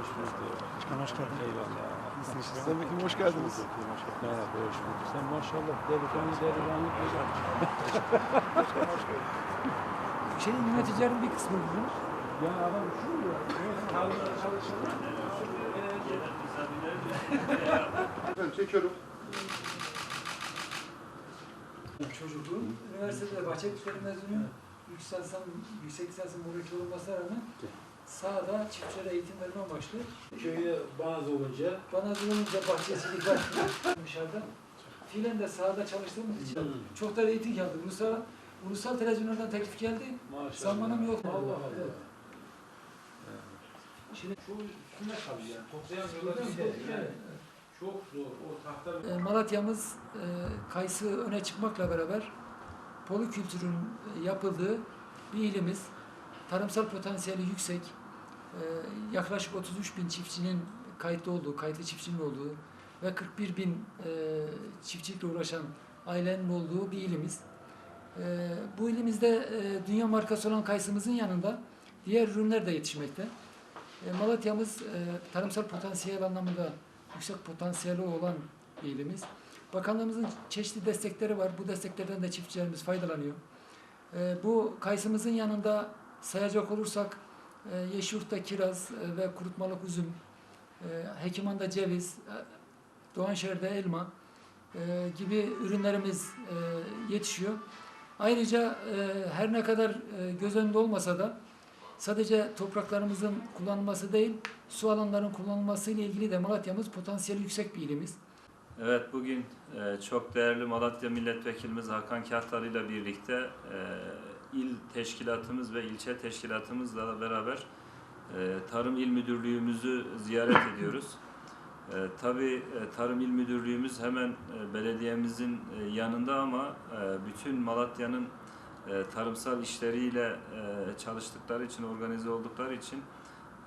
Hoş bulduk. Hoş geldin. Eyvallah. Nasılsınız? Vekilim hoş geldiniz. Merhaba, hoş bulduk. Sen maşallah delikanlı delikanlı güzel. Şey yöneticilerin bir kısmı bugün. Ya adam şu ya. Çalışanlar. Efendim çekiyorum. Çocukluğum. Üniversitede Bahçekuşları mezunuyum. Yüksek lisans, yüksek lisansım buradaki olmasına rağmen sahada çiftçilere eğitim verme amaçlı. Köye bazı olunca Bana zulümünce bahçecilik var dışarıda. Fiilen de sahada çalıştığımız için çok da reyting aldı. Ulusal, ulusal televizyonlardan teklif geldi. maşallah. Zamanım yok. Allah Allah. Evet. Şimdi şu üstüne kalıyor yani. Toplayamıyorlar. Yani çok zor. O tahta E, Malatya'mız e, kayısı öne çıkmakla beraber polikültürün yapıldığı bir ilimiz. Tarımsal potansiyeli yüksek. E, yaklaşık 33 bin çiftçinin kayıtlı olduğu, kayıtlı çiftçinin olduğu ve 41 bin e, çiftçilikle uğraşan ailenin olduğu bir ilimiz. E, bu ilimizde e, dünya markası olan kayısımızın yanında diğer ürünler de yetişmekte. E, Malatya'mız e, tarımsal potansiyel anlamında yüksek potansiyeli olan bir ilimiz. Bakanlığımızın çeşitli destekleri var. Bu desteklerden de çiftçilerimiz faydalanıyor. E, bu kayısımızın yanında sayacak olursak e, kiraz e, ve kurutmalık üzüm, e, Hekiman'da ceviz, e, Doğanşehir'de elma gibi ürünlerimiz yetişiyor. Ayrıca her ne kadar göz önünde olmasa da sadece topraklarımızın kullanılması değil, su alanlarının kullanılması ile ilgili de Malatya'mız potansiyeli yüksek bir ilimiz. Evet bugün çok değerli Malatya Milletvekilimiz Hakan Kahtalı ile birlikte il teşkilatımız ve ilçe teşkilatımızla beraber e, Tarım İl Müdürlüğümüzü ziyaret ediyoruz. E, tabii e, Tarım İl Müdürlüğümüz hemen e, belediyemizin e, yanında ama e, bütün Malatya'nın e, tarımsal işleriyle e, çalıştıkları için, organize oldukları için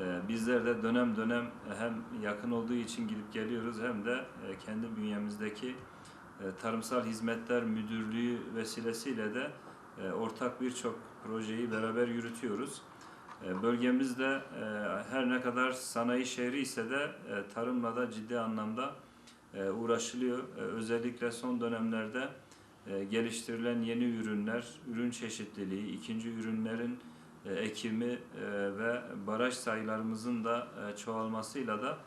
ee, Bizler de dönem dönem hem yakın olduğu için gidip geliyoruz hem de e, kendi bünyemizdeki e, Tarımsal Hizmetler Müdürlüğü vesilesiyle de e, ortak birçok projeyi beraber yürütüyoruz. E, Bölgemizde e, her ne kadar sanayi şehri ise de e, tarımla da ciddi anlamda e, uğraşılıyor. E, Özellikle son dönemlerde e, geliştirilen yeni ürünler, ürün çeşitliliği, ikinci ürünlerin e, ekimi e, ve baraj sayılarımızın da e, çoğalmasıyla da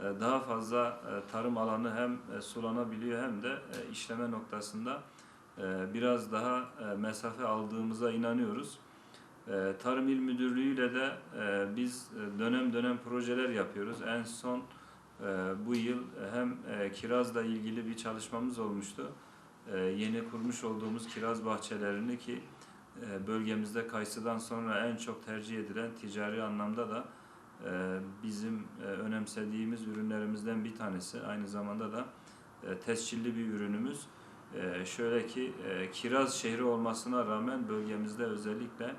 e, daha fazla e, tarım alanı hem e, sulanabiliyor hem de e, işleme noktasında e, biraz daha e, mesafe aldığımıza inanıyoruz. E, Tarım İl Müdürlüğü ile de e, biz e, dönem dönem projeler yapıyoruz. En son bu yıl hem kirazla ilgili bir çalışmamız olmuştu. Yeni kurmuş olduğumuz kiraz bahçelerini ki bölgemizde kayısıdan sonra en çok tercih edilen ticari anlamda da bizim önemsediğimiz ürünlerimizden bir tanesi. Aynı zamanda da tescilli bir ürünümüz. E, Şöyle ki e, kiraz şehri olmasına rağmen bölgemizde özellikle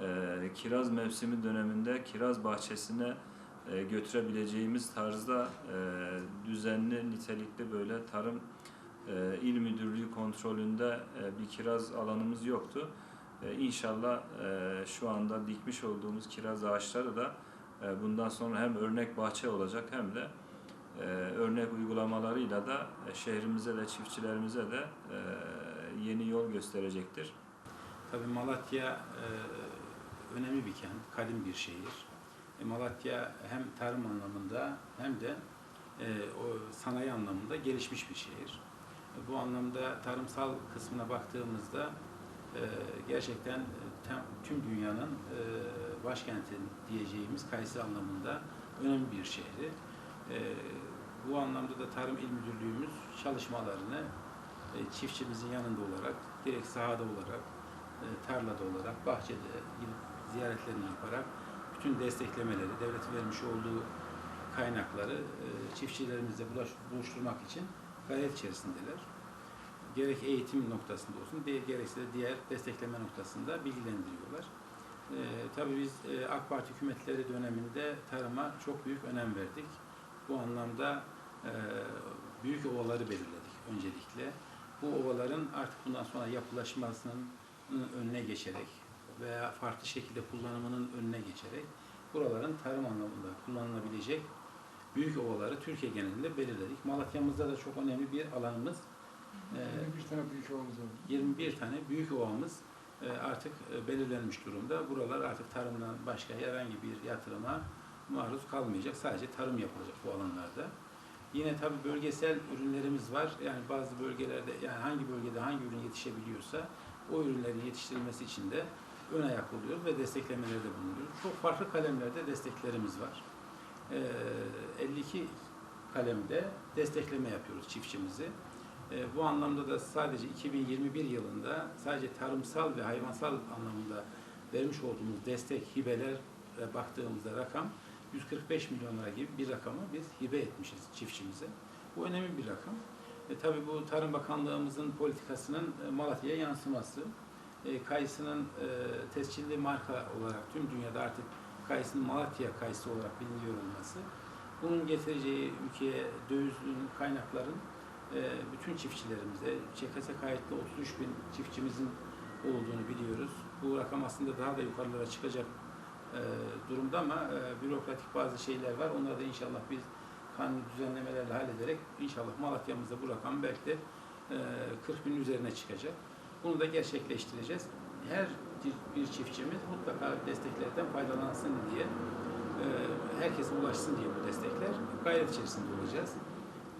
e, kiraz mevsimi döneminde kiraz bahçesine e, götürebileceğimiz tarzda düzenli, nitelikli böyle tarım il müdürlüğü kontrolünde bir kiraz alanımız yoktu. E, İnşallah şu anda dikmiş olduğumuz kiraz ağaçları da bundan sonra hem örnek bahçe olacak hem de e, örnek uygulamalarıyla da e, şehrimize de çiftçilerimize de e, yeni yol gösterecektir. Tabii Malatya e, önemli bir kent, kadim bir şehir. E, Malatya hem tarım anlamında hem de e, o sanayi anlamında gelişmiş bir şehir. E, bu anlamda tarımsal kısmına baktığımızda e, gerçekten e, tem- tüm dünyanın e, başkenti diyeceğimiz Kayseri anlamında önemli bir şehri. E, bu anlamda da Tarım İl Müdürlüğümüz çalışmalarını e, çiftçimizin yanında olarak, direkt sahada olarak, e, tarlada olarak, bahçede ziyaretlerini yaparak bütün desteklemeleri, devletin vermiş olduğu kaynakları e, çiftçilerimizle buluşturmak için gayret içerisindeler. Gerek eğitim noktasında olsun, gerekse de diğer destekleme noktasında bilgilendiriyorlar. E, tabii biz AK Parti hükümetleri döneminde tarıma çok büyük önem verdik. Bu anlamda e, büyük ovaları belirledik öncelikle. Bu ovaların artık bundan sonra yapılaşmasının önüne geçerek veya farklı şekilde kullanımının önüne geçerek buraların tarım anlamında kullanılabilecek büyük ovaları Türkiye genelinde belirledik. Malatya'mızda da çok önemli bir alanımız. Ee, bir tane büyük ovamız oldu. 21 tane büyük ovamız artık belirlenmiş durumda. Buralar artık tarımdan başka herhangi bir yatırıma maruz kalmayacak. Sadece tarım yapılacak bu alanlarda. Yine tabi bölgesel ürünlerimiz var. Yani bazı bölgelerde yani hangi bölgede hangi ürün yetişebiliyorsa o ürünlerin yetiştirilmesi için de ön ayak oluyoruz ve desteklemelerde bulunuyoruz. Çok farklı kalemlerde desteklerimiz var. Ee, 52 kalemde destekleme yapıyoruz çiftçimizi. Ee, bu anlamda da sadece 2021 yılında sadece tarımsal ve hayvansal anlamında vermiş olduğumuz destek, hibeler e, baktığımızda rakam 145 milyon lira gibi bir rakamı biz hibe etmişiz çiftçimize. Bu önemli bir rakam. E, tabii bu Tarım Bakanlığımızın politikasının e, Malatya'ya yansıması. E, kayısının e, tescilli marka olarak tüm dünyada artık kayısının Malatya kayısı olarak biliniyor olması. Bunun getireceği ülkeye dövizin, kaynakların e, bütün çiftçilerimize, ÇKS kayıtlı 33 bin çiftçimizin olduğunu biliyoruz. Bu rakam aslında daha da yukarılara çıkacak durumda ama e, bürokratik bazı şeyler var. Onları da inşallah biz kanun düzenlemelerle hallederek inşallah Malatya'mızda bu rakam belki de e, 40 bin üzerine çıkacak. Bunu da gerçekleştireceğiz. Her bir çiftçimiz mutlaka desteklerden faydalansın diye, e, herkese ulaşsın diye bu destekler gayret içerisinde olacağız.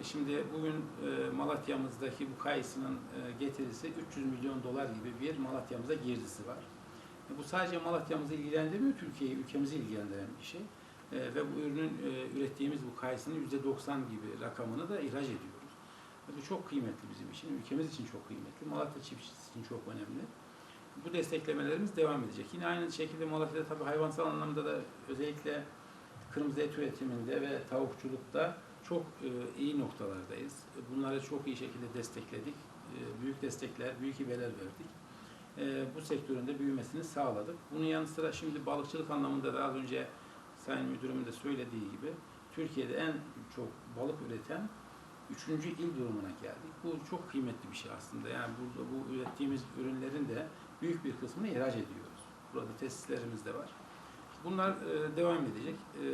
E, Şimdi bugün e, Malatya'mızdaki bu kayısının e, getirisi 300 milyon dolar gibi bir Malatya'mıza girdisi var. Bu sadece Malatya'mızı ilgilendirmiyor, Türkiye'yi, ülkemizi ilgilendiren bir şey. E, Ve bu ürünün e, ürettiğimiz bu kayısının %90 gibi rakamını da ihraç ediyoruz. Bu çok kıymetli bizim için, ülkemiz için çok kıymetli, Malatya çiftçisi için çok önemli. Bu desteklemelerimiz devam edecek. Yine aynı şekilde Malatya'da tabii hayvansal anlamda da özellikle kırmızı et üretiminde ve tavukçulukta çok e, iyi noktalardayız. Bunları çok iyi şekilde destekledik. E, büyük destekler, büyük hibeler verdik. E, bu sektörün de büyümesini sağladık. Bunun yanı sıra şimdi balıkçılık anlamında da az önce Sayın Müdürümün de söylediği gibi Türkiye'de en çok balık üreten üçüncü il durumuna geldik. Bu çok kıymetli bir şey aslında. Yani burada bu ürettiğimiz ürünlerin de büyük bir kısmını ihraç ediyoruz. Burada tesislerimiz de var. Bunlar e, devam edecek. E,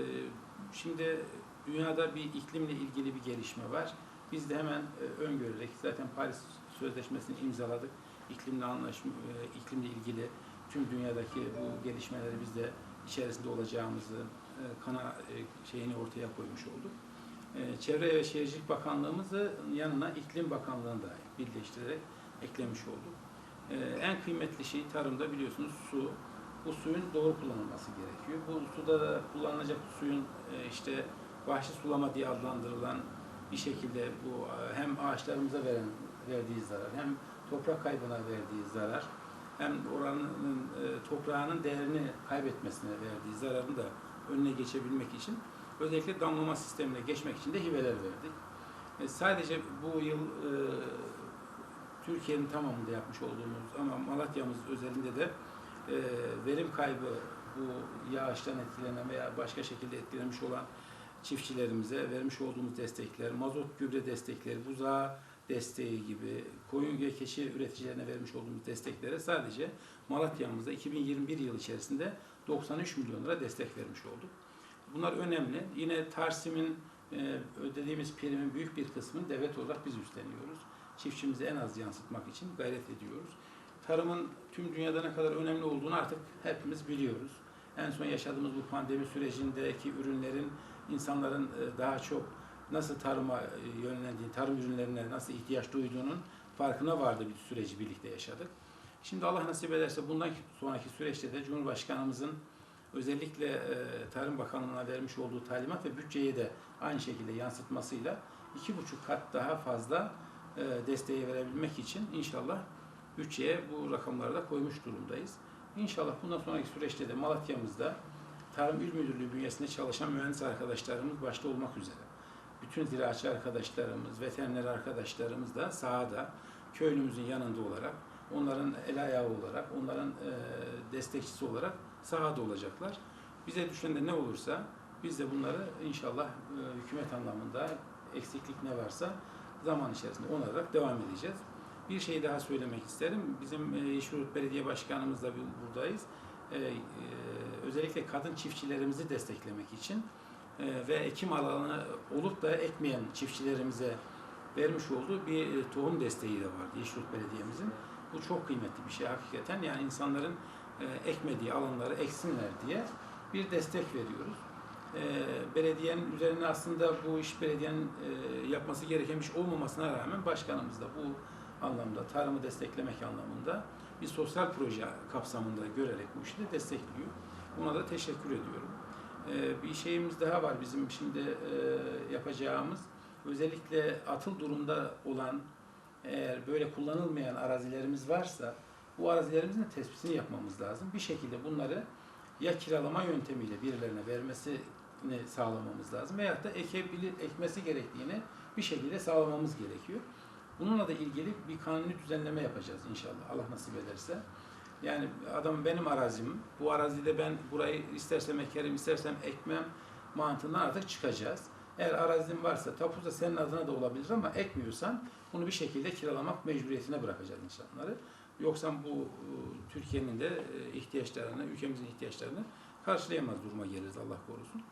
şimdi dünyada bir iklimle ilgili bir gelişme var. Biz de hemen e, öngörerek zaten Paris Sözleşmesi'ni imzaladık. İklimle anlaşma, e, iklimle ilgili tüm dünyadaki bu gelişmeleri biz de içerisinde olacağımızı e, kana e, şeyini ortaya koymuş olduk. Çevre ve Şehircilik Bakanlığımızı yanına İklim Bakanlığı'nı da birleştirerek eklemiş olduk. En kıymetli şey tarımda biliyorsunuz su. Bu suyun doğru kullanılması gerekiyor. Bu suda da kullanılacak suyun işte vahşi sulama diye adlandırılan bir şekilde bu hem ağaçlarımıza veren verdiği zarar hem toprak kaybına verdiği zarar hem oranın e, toprağının değerini kaybetmesine verdiği zararın da önüne geçebilmek için özellikle damlama sistemine geçmek için de hibeler verdik. E, sadece bu yıl e, Türkiye'nin tamamında yapmış olduğumuz ama Malatya'mız özelinde de e, verim kaybı bu yağıştan etkilenen veya başka şekilde etkilenmiş olan çiftçilerimize vermiş olduğumuz destekler, mazot gübre destekleri, buzağı desteği gibi koyun ve keçi üreticilerine vermiş olduğumuz desteklere sadece Malatya'mızda 2021 yıl içerisinde 93 milyon lira destek vermiş olduk. Bunlar önemli. Yine Tarsim'in e, ödediğimiz primin büyük bir kısmını devlet olarak biz üstleniyoruz. Çiftçimizi en az yansıtmak için gayret ediyoruz. Tarımın tüm dünyada ne kadar önemli olduğunu artık hepimiz biliyoruz. En son yaşadığımız bu pandemi sürecindeki ürünlerin insanların e, daha çok nasıl tarıma e, yönlendiğini, tarım ürünlerine nasıl ihtiyaç duyduğunun farkına vardı bir süreci birlikte yaşadık. Şimdi Allah nasip ederse bundan sonraki süreçte de Cumhurbaşkanımızın özellikle e, Tarım Bakanlığı'na vermiş olduğu talimat ve bütçeye de aynı şekilde yansıtmasıyla iki buçuk kat daha fazla e, desteği verebilmek için inşallah bütçeye bu rakamları da koymuş durumdayız. İnşallah bundan sonraki süreçte de Malatya'mızda Tarım İl Müdürlüğü bünyesinde çalışan mühendis arkadaşlarımız başta olmak üzere bütün ziraatçı arkadaşlarımız, veteriner arkadaşlarımız da sahada, köylümüzün yanında olarak, onların el ayağı olarak, onların e, destekçisi olarak sahada olacaklar. Bize düşen de ne olursa biz de bunları inşallah e, hükümet anlamında eksiklik ne varsa zaman içerisinde onararak devam edeceğiz. Bir şey daha söylemek isterim. Bizim e, Yeşilyurt Belediye Başkanımız da buradayız. E, e, özellikle kadın çiftçilerimizi desteklemek için ve ekim alanı olup da ekmeyen çiftçilerimize vermiş olduğu bir e, tohum desteği de vardı Yeşilyurt Belediye'mizin. Bu çok kıymetli bir şey hakikaten. Yani insanların e, ekmediği alanları eksinler diye bir destek veriyoruz. E, belediyenin üzerine aslında bu iş belediyenin e, yapması gereken bir iş olmamasına rağmen başkanımız da bu anlamda tarımı desteklemek anlamında bir sosyal proje kapsamında görerek bu işi de destekliyor. Buna da teşekkür ediyorum. E, bir şeyimiz daha var bizim şimdi e, yapacağımız. Özellikle atıl durumda olan eğer böyle kullanılmayan arazilerimiz varsa bu arazilerimizin tespitini yapmamız lazım. Bir şekilde bunları ya kiralama yöntemiyle birilerine vermesini sağlamamız lazım veyahut da ekebilir, ekmesi gerektiğini bir şekilde sağlamamız gerekiyor. Bununla da ilgili bir kanuni düzenleme yapacağız inşallah Allah nasip ederse. Yani adam benim arazim, bu arazide ben burayı istersem ekerim, istersem ekmem mantığından artık çıkacağız. Eğer arazin varsa, tapu da senin adına da olabilir ama ekmiyorsan bunu bir şekilde kiralamak mecburiyetine bırakacağız insanları. Yoksa bu e, Türkiye'nin de e, ihtiyaçlarını, ülkemizin ihtiyaçlarını karşılayamaz duruma geliriz Allah korusun.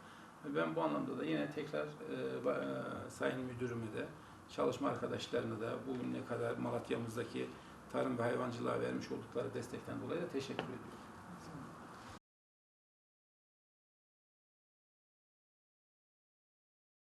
Ben bu anlamda da yine tekrar e, e, Sayın Müdürümü de, çalışma arkadaşlarına da bugüne kadar Malatya'mızdaki tarım ve hayvancılığa vermiş oldukları destekten dolayı da teşekkür ediyorum.